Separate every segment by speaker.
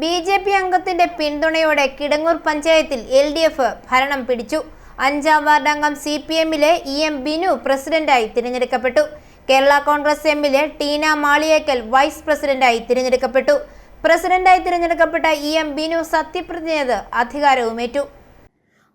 Speaker 1: B J P അംഗത്തിന്റെ പിന്തുണയോടെ കിടങ്ങൂർ പഞ്ചായത്തിൽ L D F ഭരണം പിടിച്ചു. അഞ്ചാം വാർഡ് അംഗം സി പി എമ്മിലെ ഇ എം ബിനു പ്രസിഡന്റായി തിരഞ്ഞെടുക്കപ്പെട്ടു. കേരള കോൺഗ്രസ് എമ്മിലെ ടീന മാളിയേക്കൽ വൈസ് പ്രസിഡന്റായി തിരഞ്ഞെടുക്കപ്പെട്ടു. പ്രസിഡന്റായി തിരഞ്ഞെടുക്കപ്പെട്ട ഇ എം ബിനു സത്യപ്രതിജ്ഞ അധികാരവുമേറ്റു.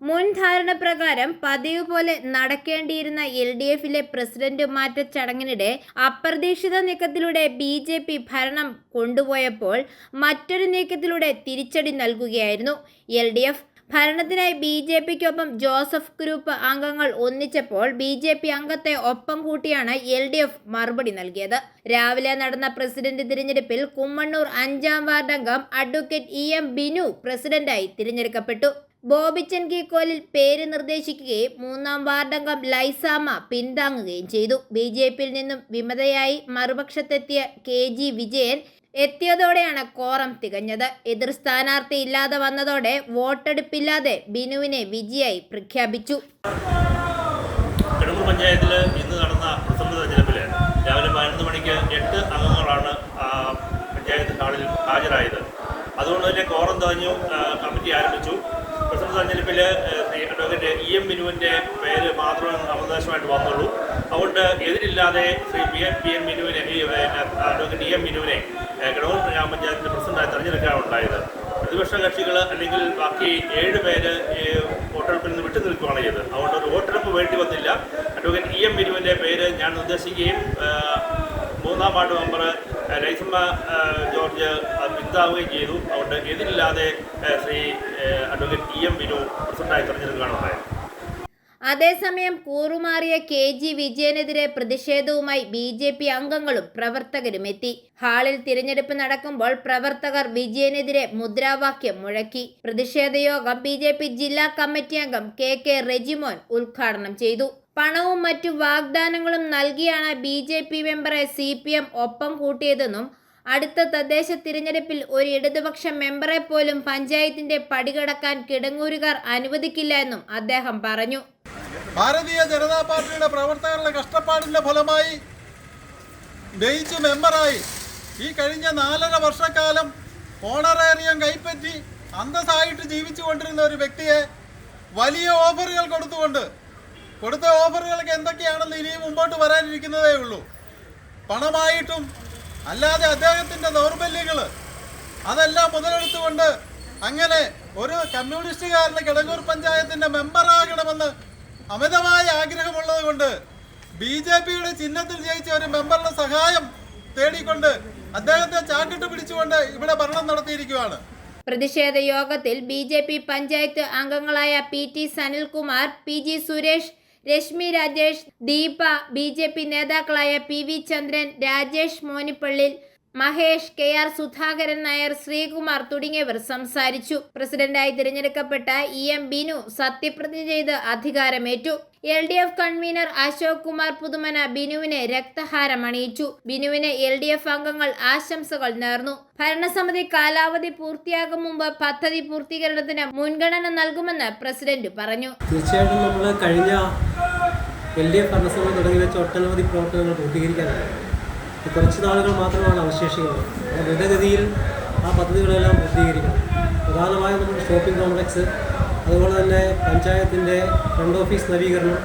Speaker 1: മുൻ ധാരണ പ്രകാരം പതിവ് പോലെ നടക്കേണ്ടിയിരുന്ന എൽ ഡി എഫിലെ പ്രസിഡന്റ് മാറ്റ ചടങ്ങിനിടെ അപ്രതീക്ഷിത നീക്കത്തിലൂടെ ബി ജെ പി ഭരണം കൊണ്ടുപോയപ്പോൾ മറ്റൊരു നീക്കത്തിലൂടെ തിരിച്ചടി നൽകുകയായിരുന്നു എൽ ഡി എഫ് ഭരണത്തിനായി ബി ജെ പിക്കൊപ്പം ജോസഫ് ഗ്രൂപ്പ് അംഗങ്ങൾ ഒന്നിച്ചപ്പോൾ ബി ജെ പി അംഗത്തെ ഒപ്പം കൂട്ടിയാണ് എൽ ഡി എഫ് മറുപടി നൽകിയത്. രാവിലെ നടന്ന പ്രസിഡന്റ് തിരഞ്ഞെടുപ്പിൽ കുമ്മണ്ണൂർ അഞ്ചാം വാർഡംഗം അഡ്വക്കേറ്റ് ഇ എം ബിനു പ്രസിഡന്റായി തിരഞ്ഞെടുക്കപ്പെട്ടു. ബോബിച്ചൻ കീക്കോലിൽ പേര് നിർദ്ദേശിക്കുകയും മൂന്നാം വാർഡംഗം ലൈസാമ പിന്താങ്ങുകയും ചെയ്തു. ബി ജെ പിയിൽ നിന്നും വിമതയായി മറുപക്ഷത്തെത്തിയ കെ ജി വിജയൻ എത്തിയതോടെയാണ് കോറം തികഞ്ഞത്. എതിർ സ്ഥാനാർത്ഥി ഇല്ലാതെ വന്നതോടെ വോട്ടെടുപ്പില്ലാതെ ബിനുവിനെ വിജയായി പ്രഖ്യാപിച്ചു.
Speaker 2: പഞ്ചായത്തിൽ ഇന്ന് നടന്ന പ്രസിഡന്റ് രാവിലെ പതിനൊന്ന് മണിക്ക് എട്ട് അംഗങ്ങളാണ് പഞ്ചായത്ത് ഹാളിൽ ഹാജരായത്. അതുകൊണ്ട് തന്നെ കോറം തെളിഞ്ഞു കമ്മിറ്റി ആരംഭിച്ചു. പ്രസിഡന്റ് തെരഞ്ഞെടുപ്പിൽ അഡ്വക്കേറ്റ് ഇ എം മിനുവിന്റെ പേര് മാത്രമേ അവകാശമായിട്ട് വന്നുള്ളൂ അതുകൊണ്ട് എതിരില്ലാതെ Shri P M P M മിനുവിനെ advocate E M മിനുവിനെ ഏ, കിടങ്ങൂർ ഗ്രാമപഞ്ചായത്തിന്റെ പ്രസിഡന്റായി തെരഞ്ഞെടുക്കുകയാണ് ഉണ്ടായത്. പ്രതിപക്ഷ കക്ഷികൾ അല്ലെങ്കിൽ ബാക്കി ഏഴ് പേര് വോട്ടെടുപ്പിൽ നിന്ന് വിട്ടു നിൽക്കുകയാണ് ചെയ്തത്. അതുകൊണ്ട് ഒരു വോട്ടെടുപ്പ് വേണ്ടി വന്നില്ല. അഡ്വക്കേറ്റ് ഇ എം മിനുവിന്റെ പേര് ഞാൻ നിർദ്ദേശിക്കുകയും മൂന്നാം വാർഡ് മെമ്പർ ലൈസമ്മ ജോർജ് വിത്താവുകയും ചെയ്തു. അതുകൊണ്ട് എതിരില്ലാതെ Shri advocate T M Vinu പ്രസിഡന്റായി തെരഞ്ഞെടുക്കുകയാണ് ഉണ്ടായത്.
Speaker 1: അതേസമയം കൂറുമാറിയ കെ ജി വിജയനെതിരെ പ്രതിഷേധവുമായി ബി ജെ പി അംഗങ്ങളും പ്രവർത്തകരും എത്തി. ഹാളിൽ തിരഞ്ഞെടുപ്പ് നടക്കുമ്പോൾ പ്രവർത്തകർ വിജയനെതിരെ മുദ്രാവാക്യം മുഴക്കി. പ്രതിഷേധ യോഗം ബി ജെ പി ജില്ലാ കമ്മിറ്റി അംഗം കെ കെ റെജിമോൻ ഉദ്ഘാടനം ചെയ്തു. പണവും മറ്റു വാഗ്ദാനങ്ങളും നൽകിയാണ് ബി ജെ പി മെമ്പറെ സി പി എം ഒപ്പം കൂട്ടിയതെന്നും അടുത്ത തദ്ദേശ തിരഞ്ഞെടുപ്പിൽ ഒരു ഇടതുപക്ഷ മെമ്പറെ പോലും പഞ്ചായത്തിന്റെ പടികടക്കാൻ കിടങ്ങൂരുകാർ അനുവദിക്കില്ല എന്നും അദ്ദേഹം പറഞ്ഞു.
Speaker 3: ഭാരതീയ ജനതാ പാർട്ടിയുടെ പ്രവർത്തകരുടെ കഷ്ടപ്പാടിന്റെ ഫലമായി ജയിച്ച് മെമ്പറായി ഈ കഴിഞ്ഞ നാലര വർഷക്കാലം ഓണറേറിയം കൈപ്പറ്റി അന്തസ്സായിട്ട് ജീവിച്ചു കൊണ്ടിരുന്ന ഒരു വ്യക്തിയെ വലിയ ഓഫറുകൾ കൊടുത്തുകൊണ്ട് കൊടുത്ത ഓഫറുകൾക്ക് എന്തൊക്കെയാണെന്ന് ഇനിയും മുമ്പോട്ട് വരാനിരിക്കുന്നതേ ഉള്ളൂ. പണമായിട്ടും അല്ലാതെ അദ്ദേഹത്തിന്റെ ദൗർബല്യങ്ങൾ അതെല്ലാം മുതലെടുത്തുകൊണ്ട് അങ്ങനെ ഒരു കമ്മ്യൂണിസ്റ്റുകാരന് കിടങ്ങൂർ പഞ്ചായത്തിന്റെ മെമ്പറാകണമെന്ന് അമിതമായ ആഗ്രഹമുള്ളത് കൊണ്ട് ബി ജെ പിയുടെ ചിഹ്നത്തിൽ ജയിച്ച ഒരു മെമ്പറുടെ സഹായം തേടിക്കൊണ്ട് അദ്ദേഹത്തെ ചാക്കിട്ട് പിടിച്ചുകൊണ്ട് ഇവിടെ ഭരണം നടത്തിയിരിക്കുകയാണ്.
Speaker 1: പ്രതിഷേധ യോഗത്തിൽ ബി ജെ പി പഞ്ചായത്ത് അംഗങ്ങളായ P T Sanilkumar P G Suresh Reshmi Rajesh Deepa B നേതാക്കളായ P V Chandran Rajesh Monippallil Mahesh K R Sudhakaran Nair Sreekumar തുടങ്ങിയവർ സംസാരിച്ചു. പ്രസിഡന്റായി തിരഞ്ഞെടുക്കപ്പെട്ട ഇ എം ബിനു സത്യപ്രതിജ്ഞ ചെയ്ത് അധികാരമേറ്റു. L D F convener Ashok Kumar Puthumana ബിനുവിനെ രക്തഹാരം അണിയിച്ചു. ബിനുവിന് എൽ ഡി എഫ് അംഗങ്ങൾ ആശംസകൾ നേർന്നു. ഭരണസമിതി കാലാവധി പൂർത്തിയാകും മുമ്പ് പദ്ധതി പൂർത്തീകരണത്തിന് മുൻഗണന നൽകുമെന്ന് പ്രസിഡന്റ് പറഞ്ഞു.
Speaker 4: തീർച്ചയായിട്ടും നമ്മൾ കഴിഞ്ഞ എൽ ഡി എഫ് ഭരണസമിതി തുടങ്ങി വെച്ച ഒട്ടനവധി പ്രവർത്തനങ്ങൾ പൂർത്തീകരിക്കാനാണ് കുറച്ച് നാളുകൾ മാത്രമാണ് അവശേഷിക്കുന്നത്. ദ്രുതഗതിയിൽ ആ പദ്ധതികളെല്ലാം പൂർത്തീകരിക്കണം. പ്രധാനമായും നമ്മുടെ ഷോപ്പിംഗ് കോംപ്ലക്സ് അതുപോലെ തന്നെ പഞ്ചായത്തിന്റെ ഫ്രണ്ട് ഓഫീസ് നവീകരണം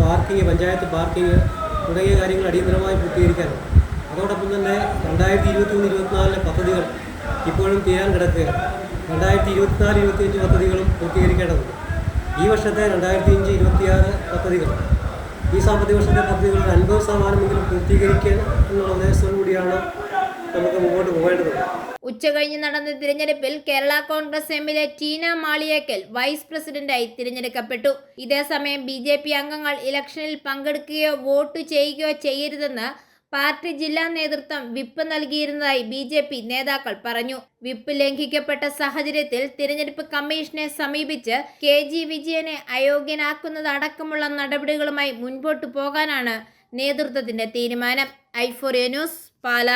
Speaker 4: പാർക്കിംഗ് പഞ്ചായത്ത് പാർക്കിംഗ് തുടങ്ങിയ കാര്യങ്ങൾ അടിയന്തരമായി പൂർത്തീകരിക്കാനാണ് അതോടൊപ്പം തന്നെ രണ്ടായിരത്തി ഇരുപത്തി മൂന്ന് ഇരുപത്തിനാലിലെ പദ്ധതികൾ ഇപ്പോഴും തീരാൻ കിടക്കുകയാണ്. രണ്ടായിരത്തി ഇരുപത്തിനാല് ഇരുപത്തിയഞ്ച് പദ്ധതികളും പൂർത്തീകരിക്കേണ്ടതുണ്ട്. ഈ വർഷത്തെ രണ്ടായിരത്തി അഞ്ച് ഇരുപത്തിയാറ് പദ്ധതികൾ ഈ സാമ്പത്തിക വർഷത്തെ പദ്ധതികൾ അൻപത് ശതമാനമെങ്കിലും പൂർത്തീകരിക്കുക എന്നുള്ള ഉദ്ദേശത്തോടു കൂടിയാണ് നമുക്ക് മുമ്പോട്ട് പോകേണ്ടത്.
Speaker 1: ഉച്ചകഴിഞ്ഞ് നടന്ന തിരഞ്ഞെടുപ്പിൽ കേരള കോൺഗ്രസ് എമ്മിലെ ടീന മാളിയേക്കൽ വൈസ് പ്രസിഡന്റായി തിരഞ്ഞെടുക്കപ്പെട്ടു. ഇതേസമയം ബി ജെ പി അംഗങ്ങൾ ഇലക്ഷനിൽ പങ്കെടുക്കുകയോ വോട്ട് ചെയ്യുകയോ ചെയ്യരുതെന്ന് പാർട്ടി ജില്ലാ നേതൃത്വം വിപ്പ് നൽകിയിരുന്നതായി ബി ജെ പി നേതാക്കൾ പറഞ്ഞു. വിപ്പ് ലംഘിക്കപ്പെട്ട സാഹചര്യത്തിൽ തിരഞ്ഞെടുപ്പ് കമ്മീഷനെ സമീപിച്ച് കെ ജി വിജയനെ അയോഗ്യനാക്കുന്നതടക്കമുള്ള നടപടികളുമായി മുൻപോട്ടു പോകാനാണ് നേതൃത്വത്തിന്റെ തീരുമാനം. ഐഫോറിയ ന്യൂസ് പാല.